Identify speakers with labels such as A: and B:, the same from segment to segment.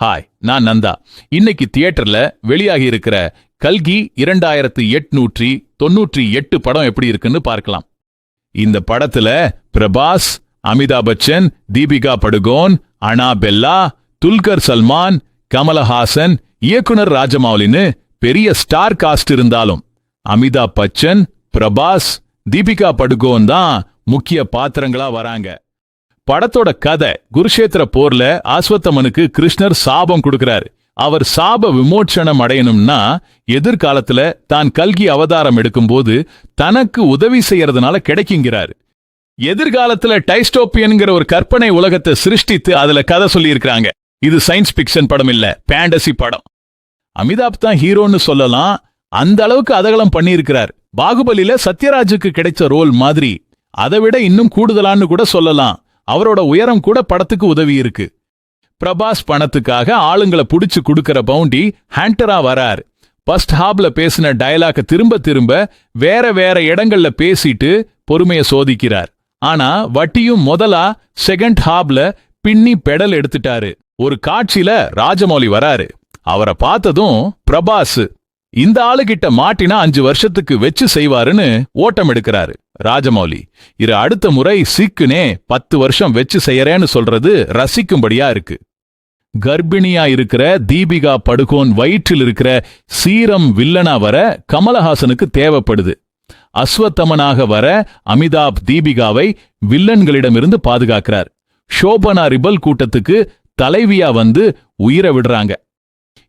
A: Hi நான் நந்தா. இன்னைக்கு தியேட்டர்ல வெளியாகி இருக்கிற கல்கி இரண்டாயிரத்து எட்நூற்றி தொன்னூற்றி எட்டு படம் எப்படி இருக்குன்னு பார்க்கலாம். இந்த படத்துல பிரபாஸ் அமிதாப் பச்சன் தீபிகா படுகோன் அனா பெல்லா துல்கர் சல்மான் கமலஹாசன் இயக்குனர் ராஜமௌலின்னு பெரிய ஸ்டார் காஸ்ட் இருந்தாலும் அமிதாப் பச்சன் பிரபாஸ் தீபிகா படுகோன் தான் முக்கிய பாத்திரங்களா வராங்க. படத்தோட கதை குருஷேத்திர போர்ல ஆஸ்வத்தமனுக்கு கிருஷ்ணர் சாபம் கொடுக்கிறாரு. அவர் சாப விமோச்சனம் அடையணும்னா எதிர்காலத்துல தான் கல்கி அவதாரம் எடுக்கும்போது தனக்கு உதவி செய்யறதுனால கிடைக்குங்கிறாரு. எதிர்காலத்துல டைஸ்டோப்பியன்கிற ஒரு கற்பனை உலகத்தை சிருஷ்டித்து அதுல கதை சொல்லியிருக்கிறாங்க. இது சயின்ஸ் பிக்ஷன் படம் இல்ல பேண்டசி படம். அமிதாப் தான் ஹீரோன்னு சொல்லலாம். அந்த அளவுக்கு அதகலம் பண்ணியிருக்கிறார். பாகுபலியில சத்யராஜுக்கு கிடைச்ச ரோல் மாதிரி. அதை விட இன்னும் கூடுதலான்னு கூட சொல்லலாம். அவரோட உயரம் கூட படத்துக்கு உதவி இருக்கு. பிரபாஸ் பணத்துக்காக ஆளுங்களை புடிச்சு கொடுக்கற பவுண்டி ஹேண்டரா வரார். ஃபர்ஸ்ட் ஹாப்ல பேசின டயலாக திரும்ப திரும்ப வேற வேற இடங்கள்ல பேசிட்டு பொறுமைய சோதிக்கிறார். ஆனா வட்டியும் முதலா செகண்ட் ஹாப்ல பின்னி பெடல் எடுத்துட்டாரு. ஒரு காட்சியில ராஜமௌலி வராரு. அவரை பார்த்ததும் பிரபாஸ் இந்த ஆளுகிட்ட மாட்டினா அஞ்சு வருஷத்துக்கு வெச்சு செய்வாருன்னு ஓட்டம் எடுக்கிறாரு. ராஜமௌலி இரு அடுத்த முறை சிக்குனே பத்து வருஷம் வெச்சு செய்யறேன்னு சொல்றது ரசிக்கும்படியா இருக்கு. கர்ப்பிணியா இருக்கிற தீபிகா படுகோன் வயிற்றில் இருக்கிற சீரம் வில்லனா வர கமலஹாசனுக்கு தேவைப்படுது. அஸ்வத்தமனாக வர அமிதாப் தீபிகாவை வில்லன்களிடமிருந்து பாதுகாக்கிறார். ஷோபனா ரிபல் கூட்டத்துக்கு தலைவியா வந்து உயிரை விடுறாங்க.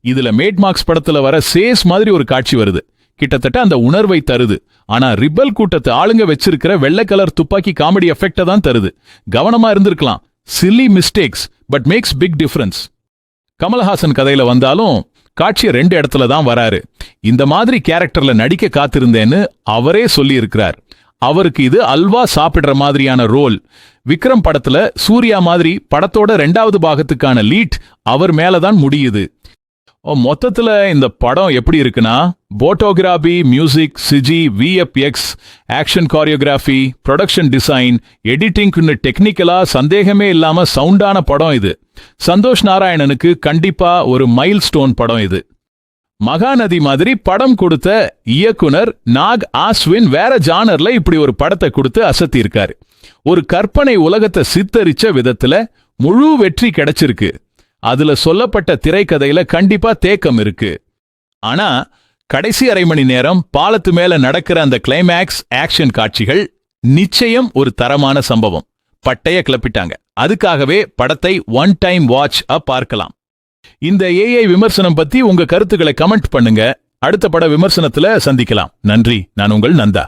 A: இதுல மேட்மார்க்ஸ் படத்துல வர சேஸ் மாதிரி ஒரு காட்சி வருது. கிட்டத்தட்ட அந்த உணர்வை தருது. ஆனா ரிப்பல் கூட்டத்து ஆளுங்க வச்சிருக்கிற வெள்ளை கலர் துப்பாக்கி காமெடி எஃபெக்ட தான் தருது. கவனமா இருந்திருக்கலாம். Silly mistakes but makes big difference Kamal Haasan கதையில வந்தாலும் காட்சி ரெண்டு இடத்துல தான் வராரு. இந்த மாதிரி கேரக்டர்ல நடிக்க காத்திருந்தேன்னு அவரே சொல்லி இருக்கிறார் அவருக்கு இது அல்வா சாப்பிடுற மாதிரியான ரோல். விக்ரம் படத்துல சூர்யா மாதிரி படத்தோட ரெண்டாவது பாகத்துக்கான லீட் அவர் மேலதான் முடியுது. ஓ, மொத்தத்துல இந்த படம் எப்படி இருக்குன்னா photography music CG VFX action choreography production design எடிட்டிங்னு டெக்னிக்கலா சந்தேகமே இல்லாம சவுண்டான படம் இது. சந்தோஷ் நாராயணனுக்கு கண்டிப்பா ஒரு மைல் ஸ்டோன் படம் இது. மகாநதி மாதிரி படம் கொடுத்த இயக்குனர் நாக் ஆஸ்வின் வேற ஜானர்ல இப்படி ஒரு படத்தை கொடுத்து அசத்தி இருக்காரு ஒரு கற்பனை உலகத்தை சித்தரிச்ச விதத்துல முழு வெற்றி கிடைச்சிருக்கு. அதுல சொல்லப்பட்ட திரைக்கதையில கண்டிப்பா தேக்கம் இருக்கு. ஆனா கடைசி அரை மணி நேரம் பாலத்து மேல நடக்கிற அந்த கிளைமேக்ஸ் ஆக்ஷன் காட்சிகள் நிச்சயம் ஒரு தரமான சம்பவம். பட்டைய கிளப்பிட்டாங்க. அதுக்காகவே படத்தை ஒன் டைம் வாட்ச் அ பார்க்கலாம். இந்த ஏஐ விமர்சனம் பத்தி உங்க கருத்துக்களை கமெண்ட் பண்ணுங்க. அடுத்த பட விமர்சனத்துல சந்திக்கலாம். நன்றி. நான் உங்கள் நந்தா.